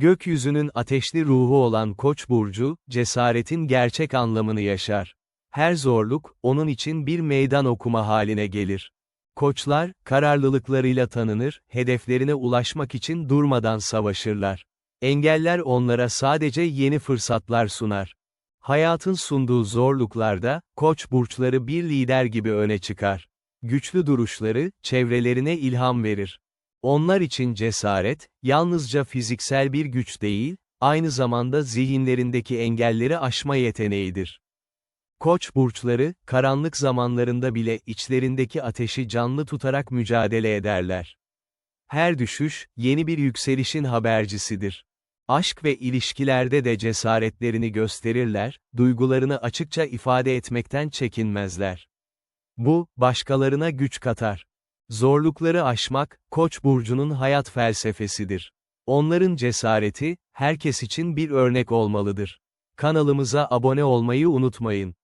Gökyüzünün ateşli ruhu olan Koç burcu, cesaretin gerçek anlamını yaşar. Her zorluk, onun için bir meydan okuma haline gelir. Koçlar, kararlılıklarıyla tanınır, hedeflerine ulaşmak için durmadan savaşırlar. Engeller onlara sadece yeni fırsatlar sunar. Hayatın sunduğu zorluklarda, koç burçları bir lider gibi öne çıkar. Güçlü duruşları, çevrelerine ilham verir. Onlar için cesaret, yalnızca fiziksel bir güç değil, aynı zamanda zihinlerindeki engelleri aşma yeteneğidir. Koç burçları, karanlık zamanlarında bile içlerindeki ateşi canlı tutarak mücadele ederler. Her düşüş, yeni bir yükselişin habercisidir. Aşk ve ilişkilerde de cesaretlerini gösterirler, duygularını açıkça ifade etmekten çekinmezler. Bu, başkalarına güç katar. Zorlukları aşmak, Koç burcunun hayat felsefesidir. Onların cesareti, herkes için bir örnek olmalıdır. Kanalımıza abone olmayı unutmayın.